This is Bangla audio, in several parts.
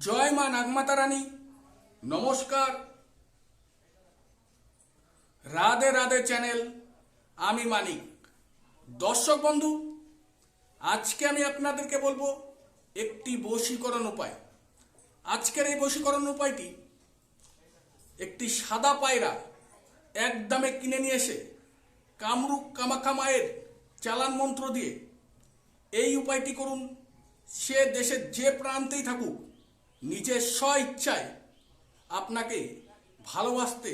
জয় মা নাগমাতা রানী। নমস্কার। রাধে রাধে চ্যানেল, আমি মানিক। দর্শক বন্ধু, আজকে আমি আপনাদেরকে বলব একটি বশীকরণ উপায়। আজকের এই বশীকরণ উপায়টি, একটি সাদা পায়রা এক দামে কিনে নিয়ে এসে কামরূপ কামাখা মায়ের চালান মন্ত্র দিয়ে এই উপায়টি করুন। সে দেশের যে প্রান্তেই থাকুক নিজের স্ব ইচ্ছায় আপনাকে ভালোবাসতে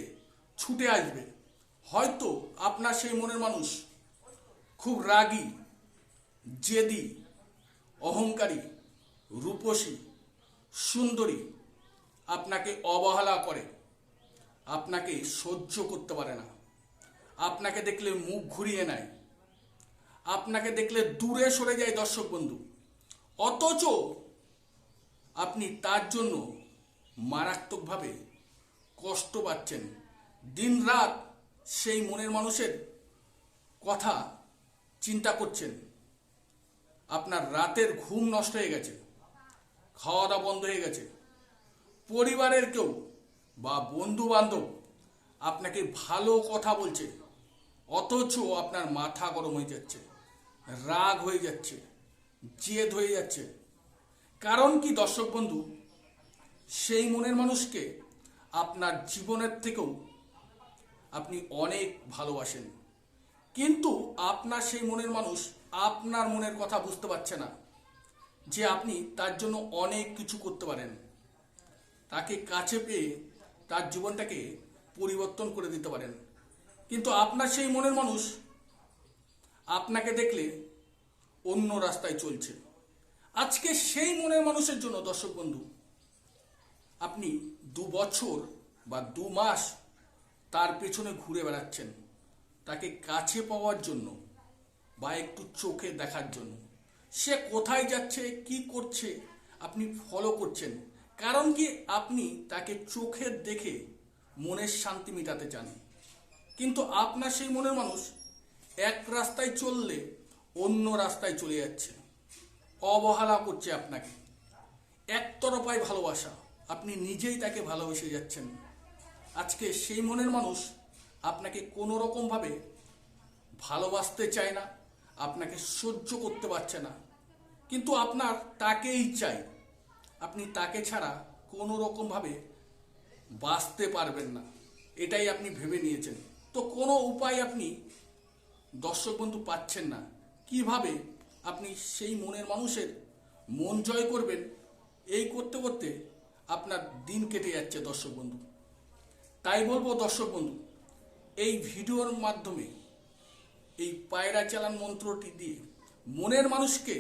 ছুটে আসবে। হয়তো আপনার সেই মনের মানুষ খুব রাগী, জেদি, অহংকারী, রূপসী, সুন্দরী আপনাকে অবহেলা করে। আপনাকে সহ্য করতে পারে না। আপনাকে দেখলে মুখ ঘুরিয়ে নেয়। আপনাকে দেখলে দূরে সরে যায় দর্শক বন্ধু। অথচ আপনি তার জন্য মারাত্মকভাবে কষ্ট পাচ্ছেন। দিন রাত সেই মনের মানুষের কথা চিন্তা করছেন। আপনার রাতের ঘুম নষ্ট হয়ে গেছে খাওয়া দাওয়া বন্ধ হয়ে গেছে। পরিবারের কেউ বা বন্ধু বান্ধব আপনাকে ভালো কথা বলছে, অথচ আপনার মাথা গরম হয়ে যাচ্ছে, রাগ হয়ে যাচ্ছে, জেদ হয়ে যাচ্ছে। কারণ কি, দর্শক বন্ধু? সেই মনের মানুষকে আপনার জীবনের থেকেও আপনি অনেক ভালোবাসেন। কিন্তু আপনার সেই মনের মানুষ আপনার মনের কথা বুঝতে পারছে না যে আপনি তার জন্য অনেক কিছু করতে পারেন। তাকে কাছে পেয়ে তার জীবনটাকে পরিবর্তন করে দিতে পারেন। কিন্তু আপনার সেই মনের মানুষ আপনাকে দেখলে অন্য রাস্তায় চলছে। আজকে সেই মনের মানুষের জন্য, দর্শক বন্ধু, আপনি দু বছর বা দু মাস তার পেছনে ঘুরে বেড়াচ্ছেন, তাকে কাছে পাওয়ার জন্য বা একটু চোখে দেখার জন্য। সে কোথায় যাচ্ছে, কি করছে, আপনি ফলো করছেন। কারণ কি, আপনি তাকে চোখে দেখে মনের শান্তি মেটাতে চান। কিন্তু আপনার সেই মনের মানুষ এক রাস্তায় চললে অন্য রাস্তায় চলে যাচ্ছে অবহেলা করছে আপনাকে। একতরফায় ভালোবাসা। আপনি নিজেই তাকে ভালোবেসে যাচ্ছেন। আজকে সেই মনের মানুষ আপনাকে কোনো রকমভাবে ভালোবাসতে চায় না, আপনাকে সহ্য করতে পারছে না। কিন্তু আপনার তাকেই চাই। আপনি তাকে ছাড়া কোনো রকমভাবে বাঁচতে পারবেন না। এটাই আপনি ভেবে নিয়েছেন। তো কোনো উপায় আপনি দর্শক বন্ধু পাচ্ছেন না। কীভাবে আপনি সেই মনের মানুষের মন জয় করবেন। এই করতে করতে আপনার দিন কেটে যাচ্ছে দর্শক বন্ধু। তাই বলব দর্শক বন্ধু, এই ভিডিওর মাধ্যমে, এই পায়রা চালান মন্ত্রটি দিয়ে মনের মানুষকে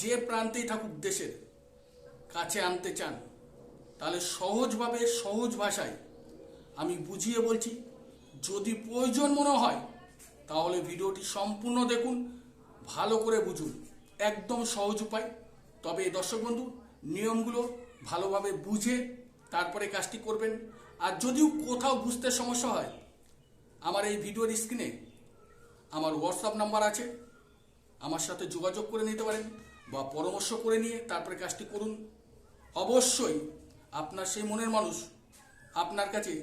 যে প্রান্তেই থাকুক দেশের কাছে আনতে চান, তাহলে সহজভাবে, সহজ ভাষায় আমি বুঝিয়ে বলছি, যদি প্রয়োজন মনে হয়, তাহলে ভিডিওটি সম্পূর্ণ দেখুন। ভালো করে বুঝুন। একদম সহজ উপায়। তবে দর্শক বন্ধু, নিয়মগুলো ভালোভাবে বুঝে তারপরে কাজটি করবেন। আর যদিও কোথাও বুঝতে সমস্যা হয়, আমার এই ভিডিওর স্ক্রিনে আমার হোয়াটসঅ্যাপ নাম্বার আছে। আমার সাথে যোগাযোগ করে নিতে পারেন বা পরামর্শ করে নিয়ে তারপরে কাজটি করুন। অবশ্যই আপনার সেই মনের মানুষ আপনার কাছে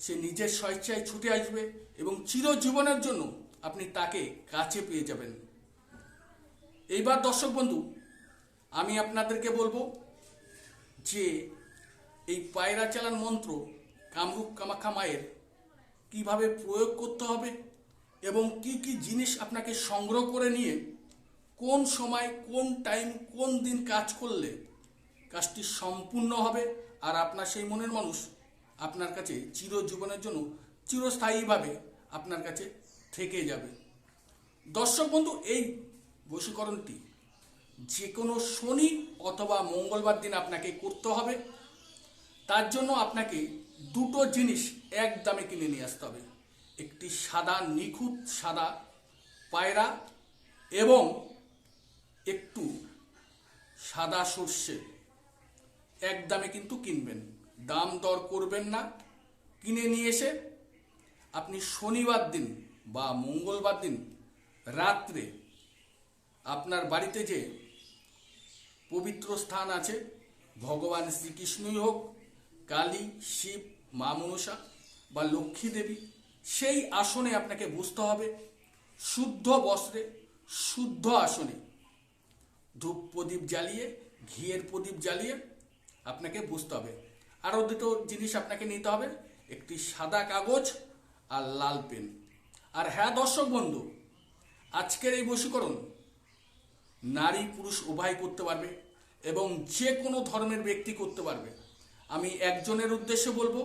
সে নিজের স্বেচ্ছায় ছুটে আসবে এবং চিরজীবনের জন্য আপনি তাকে কাছে পেয়ে যাবেন। এইবার দর্শক বন্ধু, আমি আপনাদেরকে বলব যে এই পায়রা চালান মন্ত্র কামরূপ কামাখা মায়ের কীভাবে প্রয়োগ করতে হবে এবং কি কি জিনিস আপনাকে সংগ্রহ করে নিয়ে কোন সময়, কোন টাইম, কোন দিন কাজ করলে কাজটি সম্পূর্ণ হবে আর আপনার সেই মনের মানুষ আপনার কাছে চিরজীবনের জন্য, চিরস্থায়ীভাবে আপনার কাছে থেকে যাবে। দর্শক বন্ধু, এই বশীকরণটি যে কোনো শনি অথবা মঙ্গলবার দিন আপনাকে করতে হবে। তার জন্য আপনাকে দুটো জিনিস এক দামে কিনে নিয়ে আসতে হবে। একটি সাদা নিখুঁত সাদা পায়রা এবং একটু সাদা সর্ষে। এক দামে কিন্তু কিনবেন। দাম দর করবেন না। কিনে নিয়ে এসে আপনি শনিবার দিন বা মঙ্গলবার দিন রাত্রে আপনার বাড়িতে যে পবিত্র স্থান আছে, ভগবান শ্রীকৃষ্ণই হোক, কালী, শিব, মা মনসা বা লক্ষ্মী দেবী, সেই আসনে আপনাকে বসতে হবে, শুদ্ধ বস্ত্রে, শুদ্ধ আসনে। ধূপ প্রদীপ জ্বালিয়ে, ঘিয়ের প্রদীপ জ্বালিয়ে আপনাকে বসতে হবে। আরও দুটো জিনিস আপনাকে নিতে হবে, একটি সাদা কাগজ আর লাল পেন। আর হ্যাঁ দর্শক বন্ধু, আজকের এই বশীকরণ নারী পুরুষ উভয় করতে পারবে এবং যে কোনো ধর্মের ব্যক্তি করতে পারবে। আমি একজনের উদ্দেশ্যে বলব,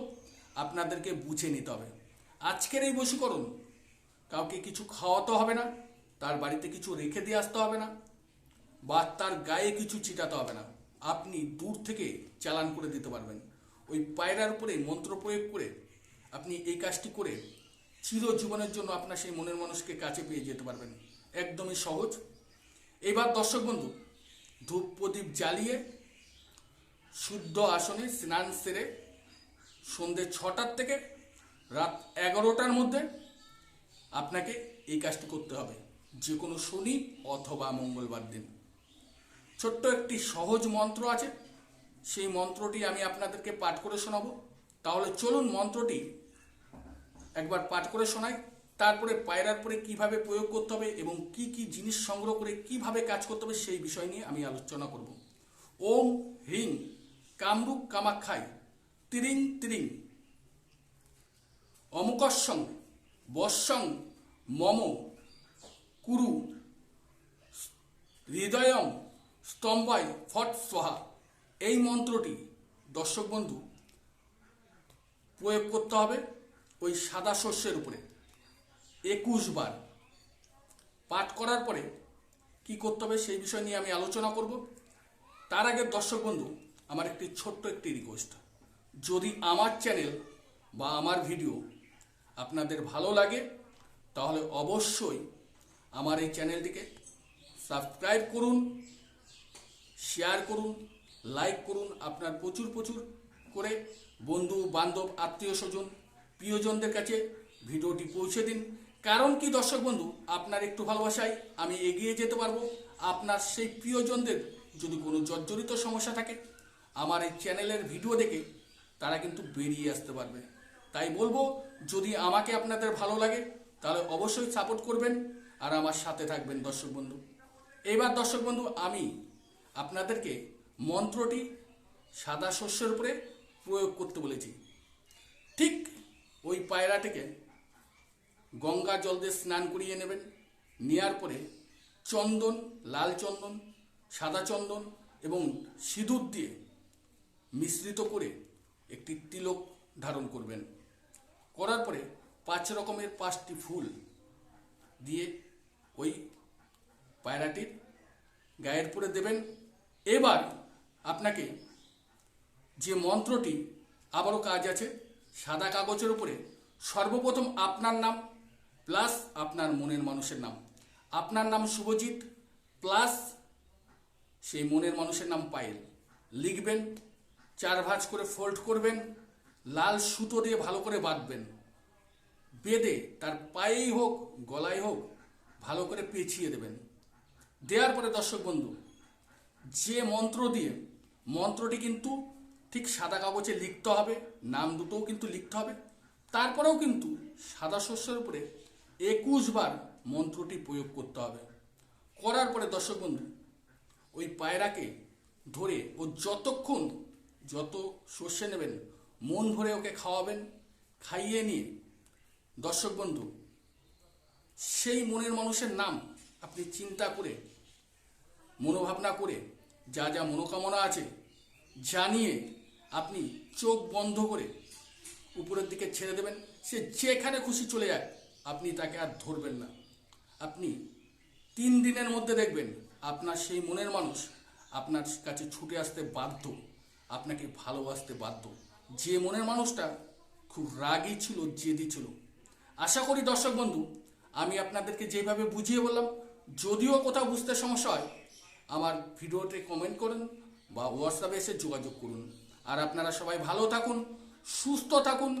আপনাদেরকে বুঝে নিতে হবে। আজকের এই বশীকরণ কাউকে কিছু খাওয়াতে হবে না, তার বাড়িতে কিছু রেখে দিয়ে আসতে হবে না বা তার গায়ে কিছু চিটাতে হবে না। আপনি দূর থেকে চালান করে দিতে পারবেন। ওই পায়রার উপরে মন্ত্র প্রয়োগ করে আপনি এই কাজটি করে চিরজীবনের জন্য আপনার সেই মনের মানুষকে কাছে পেয়ে যেতে পারবেন। একদমই সহজ। এবার দর্শক বন্ধু, ধূপ প্রদীপ জ্বালিয়ে শুদ্ধ আসনে স্নান সেরে সন্ধে ছটার থেকে রাত এগারোটার মধ্যে আপনাকে এই কাজটি করতে হবে। যে কোনো শনি অথবা মঙ্গলবার দিন। ছোট্ট একটি সহজ মন্ত্র আছে। সেই মন্ত্রটি আমি আপনাদেরকে পাঠ করে শোনাবো। তাহলে চলুন মন্ত্রটি একবার পাঠ করে শোনাই, তারপরে পায়রার পরে কীভাবে প্রয়োগ করতে হবে এবং কি কি জিনিস সংগ্রহ করে কীভাবে কাজ করতে হবে সেই বিষয় নিয়ে আমি আলোচনা করব। ওম হ্রিং কামরূপ কামাক্ষাই তিরিং তিরিং অমুকস্যং বৎসং মম কুরু হৃদয়ং স্তম্ভায় ফট সোহা এই মন্ত্রটি দর্শক বন্ধু প্রয়োগ করতে হবে। ওই সাদা শস্যের উপরে। একুশ বার। পাঠ করার পরে কি করতে হবে সেই বিষয় নিয়ে আমি আলোচনা করব। তার আগে দর্শক বন্ধু, আমার একটি ছোট্ট একটি রিকোয়েস্ট যদি আমার চ্যানেল বা আমার ভিডিও আপনাদের ভালো লাগে, তাহলে অবশ্যই আমার এই চ্যানেলটিকে সাবস্ক্রাইব করুন শেয়ার করুন লাইক করুন। আপনার প্রচুর প্রচুর করে বন্ধু, বান্ধব আত্মীয় স্বজন প্রিয়জনদের কাছে ভিডিওটি পৌঁছে দিন। কারণ কি, দর্শক বন্ধু, আপনার একটু ভালোবাসায় আমি এগিয়ে যেতে পারব। আপনার সেই প্রিয়জনদের যদি কোনো জর্জরিত সমস্যা থাকে, আমার এই চ্যানেলের ভিডিও দেখে তারা কিন্তু বেরিয়ে আসতে পারবে। তাই বলব, যদি আমাকে আপনাদের ভালো লাগে, তাহলে অবশ্যই সাপোর্ট করবেন আর আমার সাথে থাকবেন, দর্শক বন্ধু। এবার, দর্শক বন্ধু, আমি আপনাদেরকে মন্ত্রটি সাদা শস্যের উপরে প্রয়োগ করতে বলেছি। ওই পায়রাটিকে গঙ্গা জল দিয়ে স্নান করিয়ে নেবেন। নেওয়ার পরে চন্দন, লাল চন্দন, সাদা চন্দন এবং সিঁদুর দিয়ে মিশ্রিত করে একটি তিলক ধারণ করবেন। করার পরে পাঁচ রকমের পাঁচটি ফুল দিয়ে ওই পায়রাটির গায়ের পরে দেবেন। এবার আপনাকে যে মন্ত্রটি আবারও কাজ আছে সাদা কাগজের উপরে সর্বপ্রথম আপনার নাম প্লাস আপনার মনের মানুষের নাম। আপনার নাম শুভজিৎ প্লাস সেই মনের মানুষের নাম পায়েল। লিখবেন, চার ভাঁজ করে ফোল্ড করবেন, লাল সুতো দিয়ে ভালো করে বাঁধবেন। বেঁধে তার পায়েই হোক, গলায় হোক, ভালো করে পেঁচিয়ে দেবেন। দেওয়ার পরে দর্শক বন্ধু, যে মন্ত্র দিয়ে, মন্ত্রটি কিন্তু ঠিক সাদা কাগজে লিখতে হবে, নাম দুটোও কিন্তু লিখতে হবে। তারপরেও কিন্তু সাদা শস্যের উপরে একুশ বার মন্ত্রটি প্রয়োগ করতে হবে। করার পরে দর্শক বন্ধু, ওই পায়রাকে ধরে ও যতক্ষণ যত শস্য নেবেন, মন ভরে ওকে খাওয়াবেন, খাইয়ে নিয়ে, দর্শক বন্ধু, সেই মনের মানুষের নাম আপনি চিন্তা করে, মনোভাবনা করে, যা যা মনোকামনা আছে, জানিয়ে আপনি চোখ বন্ধ করে উপরের দিকে ছেড়ে দেবেন, সে যেখানে খুশি চলে যায়, আপনি তাকে আর ধরবেন না। আপনি তিন দিনের মধ্যে দেখবেন, আপনার সেই মনের মানুষ আপনার কাছে ছুটে আসতে বাধ্য, আপনাকে ভালোবাসতে বাধ্য। যে মনের মানুষটা খুব রাগী ছিল, জেদি ছিল। আশা করি দর্শক বন্ধু, আমি আপনাদেরকে যেভাবে বুঝিয়ে বললাম, যদিও কোথাও বুঝতে সমস্যা হয়, আমার ভিডিওতে কমেন্ট করুন বা হোয়াটসঅ্যাপে এসে যোগাযোগ করুন। আর আপনারা সবাই ভালো থাকুন, সুস্থ থাকুন।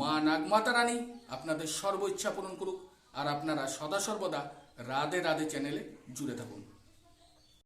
মা নাগমাতা রানী আপনাদের সর্ব ইচ্ছা পূরণ করুক। আর আপনারা সদা সর্বদা রাধে রাধে চ্যানেলে জুড়ে থাকুন।